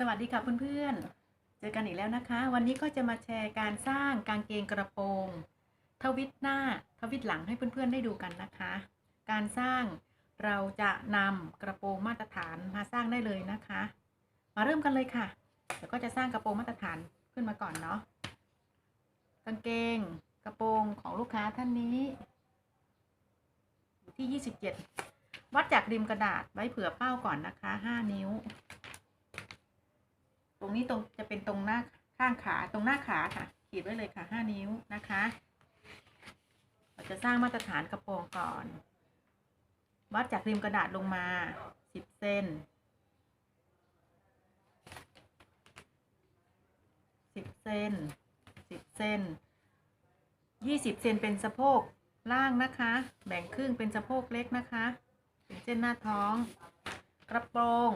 สวัสดีค่ะเพื่อนๆ เจอกันอีกแล้วนะคะ วันนี้ก็จะมาแชร์การสร้างกางเกงกระโปรงทวิตหน้าทวิตหลังให้เพื่อนๆได้ดูกันนะคะ การสร้างเราจะนำกระโปรงมาตรฐานมาสร้างได้เลยนะคะ มาเริ่มกันเลยค่ะเดี๋ยวก็จะสร้างกระโปรงมาตรฐานขึ้นมาก่อนเนาะกางเกงกระโปรงของลูกค้าท่านนี้อยู่ที่ 27 วัดจากริมกระดาษไว้เผื่อเป้าก่อนนะคะ 5 นิ้ว ตรงนี้ตรงจะเป็นตรงหน้าข้างขาตรงหน้าขาค่ะ ขีดไว้เลยค่ะ5นิ้วนะคะเราจะสร้างมาตรฐานกระโปรงก่อน วัดจากริมกระดาษลงมา10เซน10เซน10เซน20เซนเป็นสะโพกล่างนะคะ แบ่งครึ่งเป็นสะโพกเล็กนะคะเป็นเส้นหน้าท้อง กระโปรง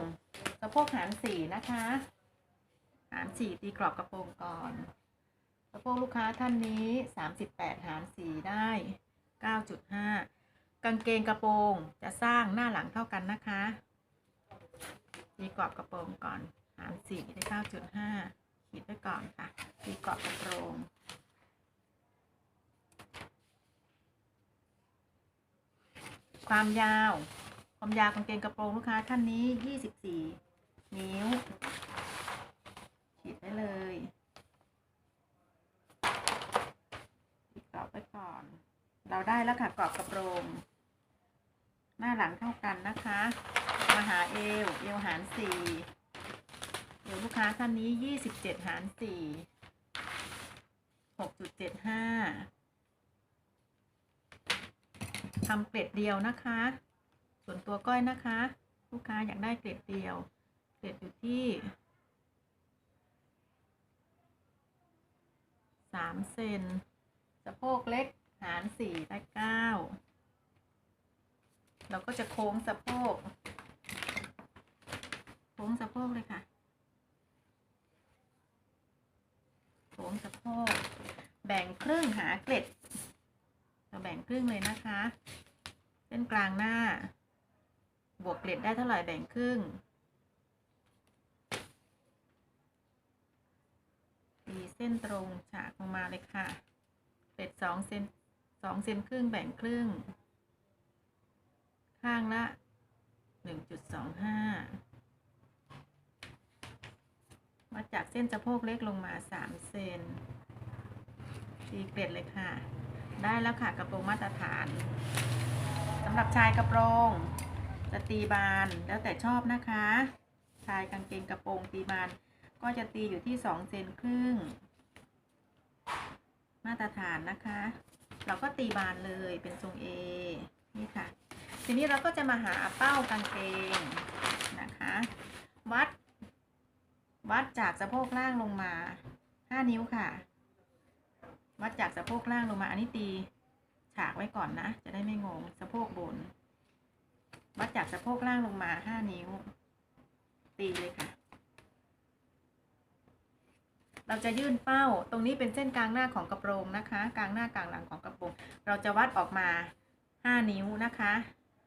สะโพกหารสี่นะคะ หารสี่ตีกรอบกระโปรงก่อนสะโพกลูกค้าท่านนี้สามสิบแปดหารสี่ได้เก้าจุดห้ากางเกงกระโปรงจะสร้างหน้าหลังเท่ากันนะคะตีกรอบกระโปรงก่อนหารสี่ได้เก้าจุดห้าขีดไว้ก่อนค่ะตีกรอบกระโปรงความยาว ความยาวกางเกงกระโปรงลูกค้าท่านนี้ยี่สิบสี่นิ้ว เลยขีดกรอบไว้ก่อน เราได้แล้วค่ะกรอบกระโปรง หน้าหลังเท่ากันนะคะ มาหาเอว เอวหารสี่เอวลูกค้าท่านนี้ยี่สิบเจ็ดหารสี่หกจุดเจ็ดห้าทำเกล็ดเดียวนะคะ ส่วนตัวก้อยนะคะ ลูกค้าอยากได้เกล็ดเดียว เกล็ดอยู่ที่ สามเซนสะโพกเล็กหารสี่ได้เก้าเราก็จะโค้งสะโพก โค้งสะโพกเลยค่ะ โค้งสะโพก แบ่งครึ่งหาเกล็ด เราแบ่งครึ่งเลยนะคะ เส้นกลางหน้า บวกเกล็ดได้เท่าไหร่แบ่งครึ่ง ตีเส้นตรงฉากลงมาเลยค่ะเกล็ดสองเซนสองเซนครึ่งแบ่งครึ่ง ข้างละหนึ่งจุดสองห้ามาจากเส้นสะโพกเล็กลงมาสามเซนตีเกล็ดเลยค่ะ ได้แล้วค่ะกระโปรงมาตรฐานสำหรับชายกระโปรงจะตีบานแล้วแต่ชอบนะคะ ชายกางเกงกระโปรงตีบาน ก็จะตีอยู่ที่สองเซนครึ่ง มาตรฐานนะคะ เราก็ตีบานเลยเป็นทรง A นี่ค่ะ ทีนี้เราก็จะมาหาเป้ากางเกงนะคะ วัด วัดจากสะโพกล่างลงมา5นิ้วค่ะ วัดจากสะโพกล่างลงมา อันนี้ตีฉากไว้ก่อนนะ จะได้ไม่งง สะโพกบน วัดจากสะโพกล่างลงมา5นิ้ว ตีเลยค่ะ เราจะยื่นเป้า ตรงนี้เป็นเส้นกลางหน้าของกระโปรงนะคะ กลางหน้ากลางหลังของกระโปรง เราจะวัดออกมา 5 นิ้วนะคะ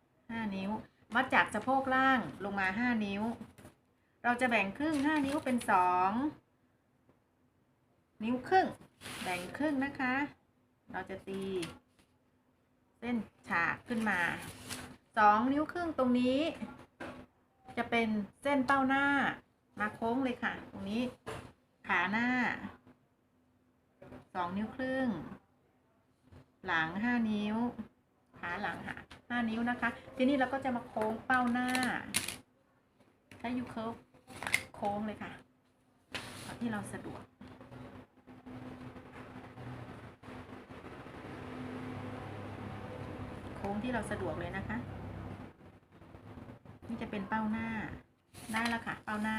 5 นิ้ว วัดจากสะโพกล่างลงมา 5 นิ้ว เราจะแบ่งครึ่ง 5 นิ้วเป็น 2 นิ้วครึ่ง แบ่งครึ่งนะคะ เราจะตี เส้นฉากขึ้นมา 2 นิ้วครึ่งตรงนี้ จะเป็นเส้นเป้าหน้ามาโค้งเลยค่ะ ตรงนี้ ขาหน้า2นิ้วครึ่ง หลัง5นิ้ว ขาหลังค่ะ5นิ้วนะคะ ทีนี้เราก็จะมาโค้งเป้าหน้า ใช้ยูเคิร์ฟโค้งเลยค่ะที่เราสะดวกโค้งที่เราสะดวกเลยนะคะ นี่จะเป็นเป้าหน้า ได้แล้วค่ะ เป้าหน้า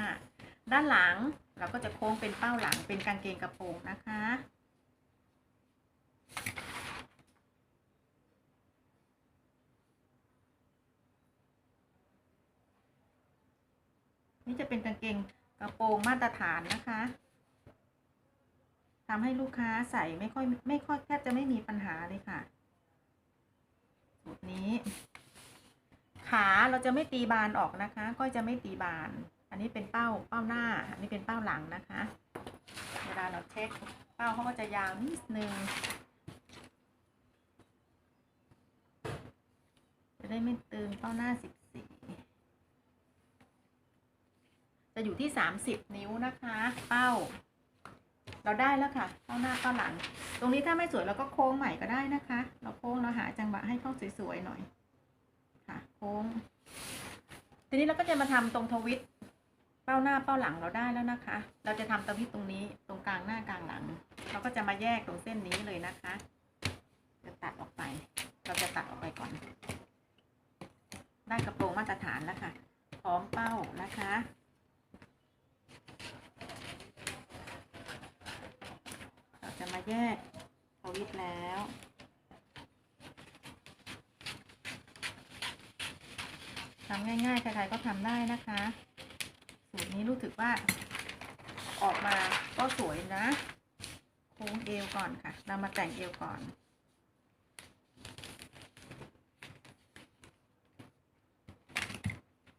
ด้านหลัง เราก็จะโค้งเป็นเป้าหลังเป็นกางเกงกระโปรงนะคะ นี่จะเป็นกางเกงกระโปรงมาตรฐานนะคะทำให้ลูกค้าใส่ไม่ค่อยไม่ค่อยแทบจะไม่มีปัญหาเลยค่ะสูตรนี้ ขาเราจะไม่ตีบานออกนะคะ ก็จะไม่ตีบาน อันนี้เป็นเป้าเป้าหน้า อันนี้เป็นเป้าหลังนะคะ เวลาเราเช็คเป้าเขาก็จะยาวนิดนึงจะได้ไม่ตึงเป้าหน้าสิบสี่จะอยู่ที่สามสิบนิ้วนะคะ เป้า เราได้แล้วค่ะเป้าหน้าเป้าหลัง ตรงนี้ถ้าไม่สวยเราก็โค้งใหม่ก็ได้นะคะ เราโค้งเราหาจังหวะให้เข้าสวยๆหน่อยค่ะโค้งทีนี้เราก็จะมาทำตรงทวิต เป้าหน้าเป้าหลังเราได้แล้วนะคะ เราจะทำทวิตตรงนี้ตรงกลางหน้ากลางหลัง เราก็จะมาแยกตรงเส้นนี้เลยนะคะ จะตัดออกไป เราจะตัดออกไปก่อน ได้กระโปรงมาตรฐานแล้วค่ะ พร้อมเป้านะคะเราจะมาแยกทวิตแล้ว ทำง่ายๆ ใครๆก็ทำได้นะคะ สูตรนี้รู้สึกว่า ออกมาก็สวยนะ โค้งเอวก่อนค่ะ เรามาแต่งเอวก่อน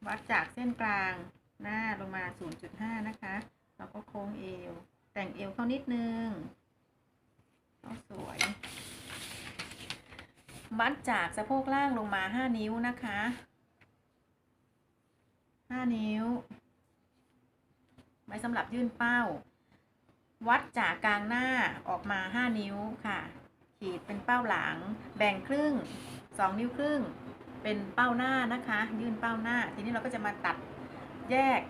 วัดจากเส้นกลางหน้าลงมา 0.5 นะคะเราก็โค้งเอว แต่งเอวเข้านิดนึงก็สวยวัดจากสะโพกล่างลงมา 5 นิ้วนะคะ 5 นิ้ว ไว้สำหรับยื่นเป้า วัดจากกลางหน้าออกมา 5 นิ้วค่ะ ขีดเป็นเป้าหลัง แบ่งครึ่ง 2 นิ้วครึ่ง เป็นเป้าหน้านะคะ ยื่นเป้าหน้า ทีนี้เราก็จะมาตัดแยก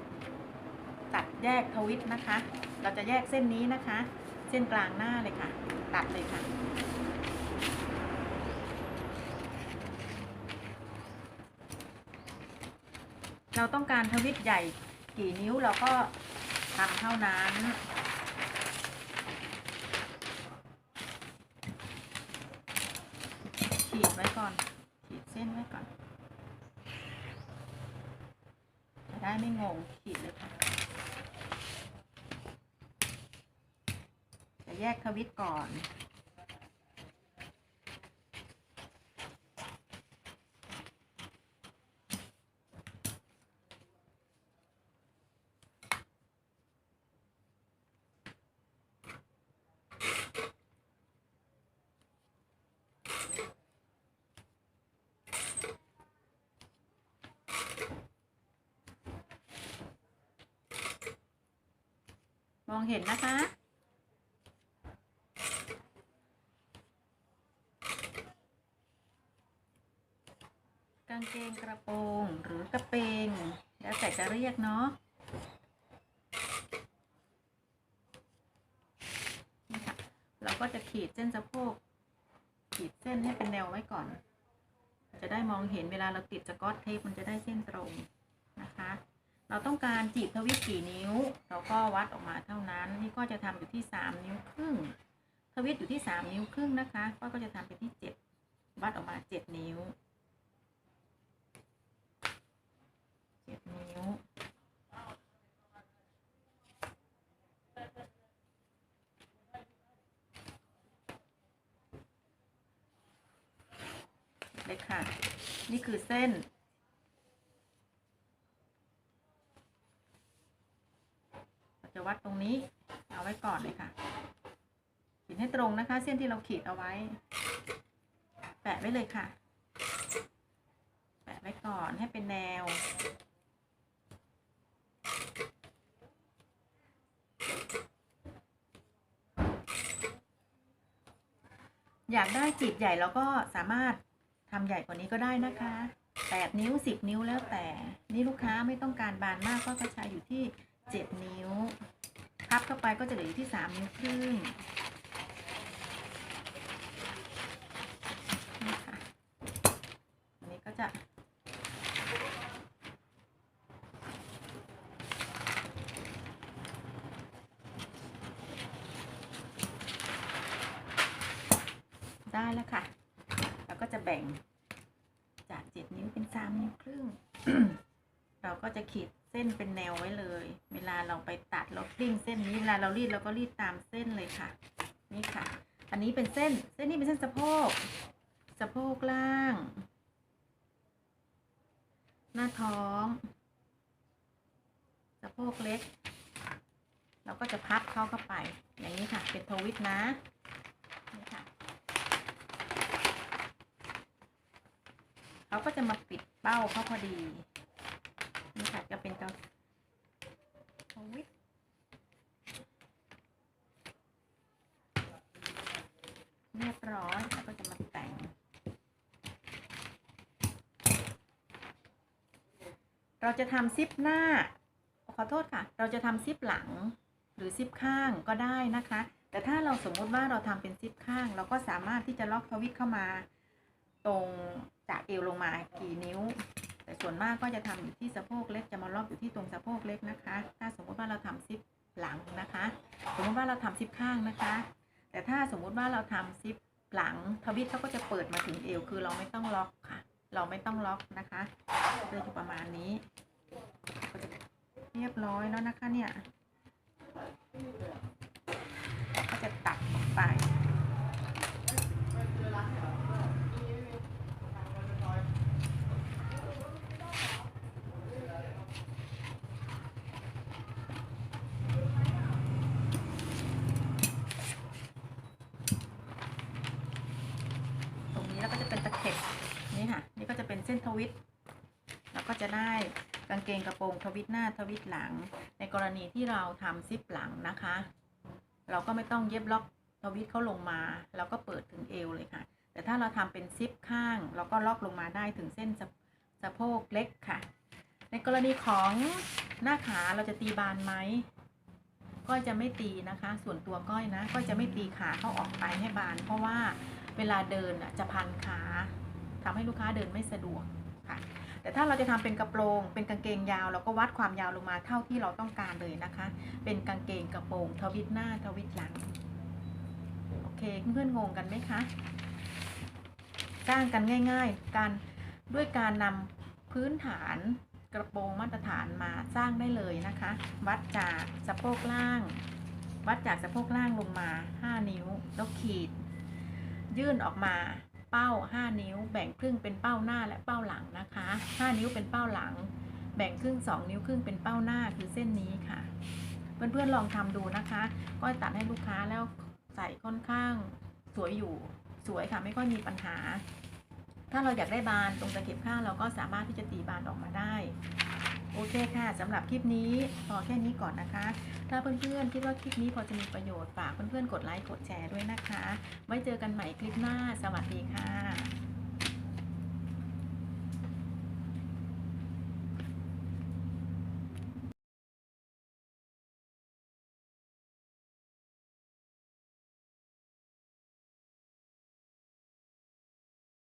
ตัดแยกทวิตนะคะ เราจะแยกเส้นนี้นะคะ เส้นกลางหน้าเลยค่ะ ตัดเลยค่ะเราต้องการทวิตใหญ่กี่นิ้วเราก็ ทำเท่านั้นขีดไว้ก่อนขีดเส้นไว้ก่อน จะได้ไม่งงขีดเลยค่ะ จะแยกทวิตก่อน องเห็นนะคะ กางเกงกระโปรงหรือกระเปง แล้วแต่จะเรียกเนาะนี่ค่ะ เราก็จะขีดเส้นสะโพก ขีดเส้นให้เป็นแนวไว้ก่อน จะได้มองเห็นเวลาเราติดสกอตเทปมันจะได้เส้นตรงนะคะ เราต้องการจีบทวิตกี่นิ้ว เราก็วัดออกมาเท่านั้น นี่ก็จะทำอยู่ที่สามนิ้วครึ่ง ทวิตอยู่ที่สามนิ้วครึ่งนะคะก็ก็จะทำไปที่เจ็ดวัดออกมาเจ็ดนิ้วเจ็ดนิ้วเลยค่ะ นี่คือเส้น เราจะวัดตรง นี้เอาไว้ก่อนเลยค่ะขีดให้ตรงนะคะ เส้นที่เราขีดเอาไว้ แปะไว้เลยค่ะ แปะไว้ก่อนให้เป็นแนว อยากได้จีบใหญ่เราก็สามารถทำใหญ่กว่านี้ก็ได้นะคะแปดนิ้วสิบนิ้วแล้วแต่ นี่ลูกค้าไม่ต้องการบานมากก็กระชายอยู่ที่เจ็ดนิ้ว พับเข้าไปก็จะเหลืออยู่ที่สามนิ้วครึ่งนี่ค่ะอันนี้ก็จะได้แล้วค่ะเราก็จะแบ่งจากเจ็ดนิ้วเป็นสามนิ้วครึ่ง เราก็จะขีด เส้นเป็นแนวไว้เลย เวลาเราไปตัดเรากลิ้งเส้นนี้เวลาเรารีดเราก็รีดตามเส้นเลยค่ะ นี่ค่ะ อันนี้เป็นเส้น เส้นนี้เป็นเส้นสะโพก สะโพกล่าง หน้าท้อง สะโพกเล็ก เราก็จะพับเข้าเข้าไป อย่างนี้ค่ะ เป็นทวิตนะ นี่ค่ะเขาก็จะมาปิดเป้าเขาพอดี นี่ค่ะจะเป็นตัวทวิเรียบร้อยแล้วก็จะมาแต่ง เราจะทำซิปหน้า ขอโทษค่ะ เราจะทำซิปหลังหรือซิปข้างก็ได้นะคะ แต่ถ้าเราสมมุติว่าเราทำเป็นซิปข้าง เราก็สามารถที่จะล็อกทวิตเข้ามา ตรงจากเอวลงมากี่นิ้ว แต่ส่วนมากก็จะทำอยู่ที่สะโพกเล็กจะมาล็อกอยู่ที่ตรงสะโพกเล็กนะคะ ถ้าสมมุติว่าเราทำซิปหลังนะคะ สมมติว่าเราทำซิปข้างนะคะ แต่ถ้าสมมุติว่าเราทำซิปหลังทวิตเขาก็จะเปิดมาถึงเอวคือเราไม่ต้องล็อกค่ะ เราไม่ต้องล็อกนะคะก็จะประมาณนี้ก็จะเรียบร้อยแล้วนะคะเนี่ยก็จะตัดออกไป ตรงนี้แล้วก็จะเป็นตะเข็บนี่ค่ะ นี่ก็จะเป็นเส้น ทวิตแล้วก็จะได้กางเกงกระโปรงทวิตหน้าทวิตหลัง ในกรณีที่เราทำซิปหลังนะคะ เราก็ไม่ต้องเย็บล็อกทวิตเข้าลงมา แล้วก็เปิดถึงเอวเลยค่ะ แต่ถ้าเราทำเป็นซิปข้าง เราก็ล็อกลงมาได้ถึงเส้นสะสะโพกเล็กค่ะ ในกรณีของหน้าขาเราจะตีบานไหมก้อยจะไม่ตีนะคะ ส่วนตัวก้อยนะก้อยจะไม่ตีขาเข้าออกไปให้บาน เพราะว่าเวลาเดินจะพันขา ทำให้ลูกค้าเดินไม่สะดวกค่ะแต่ถ้าเราจะทำเป็นกระโปรง เป็นกางเกงยาว เราก็วัดความยาวลงมาเท่าที่เราต้องการเลยนะคะ เป็นกางเกงกระโปรงทวิตหน้าทวิตหลังโอเคเพื่อนๆงงกันไหมคะสร้างกันง่าย ๆ การด้วยการนำพื้นฐานกระโปรงมาตรฐานมาสร้างได้เลยนะคะ วัดจากสะโพกล่าง วัดจากสะโพกล่างลงมา 5 นิ้วแล้วขีด ยื่นออกมา เป้า 5 นิ้ว แบ่งครึ่งเป็นเป้าหน้าและเป้าหลังนะคะ 5 นิ้วเป็นเป้าหลัง แบ่งครึ่ง 2 นิ้วครึ่งเป็นเป้าหน้าคือเส้นนี้ค่ะ เพื่อนๆลองทำดูนะคะก้อยตัดให้ลูกค้าแล้วใส่ค่อนข้างสวยอยู่สวยค่ะไม่ค่อยมีปัญหา ถ้าเราอยากได้บานตรงตะเข็บข้างเราก็สามารถที่จะตีบานออกมาได้ เคค่ะสำหรับคลิปนี้พอแค่นี้ก่อนนะคะ ถ้าเพื่อนๆคิดว่าคลิปนี้พอจะมีประโยชน์ฝากเพื่อนๆกดไลค์กดแชร์ด้วยนะคะ ไว้เจอกันใหม่คลิปหน้า สวัสดีค่ะ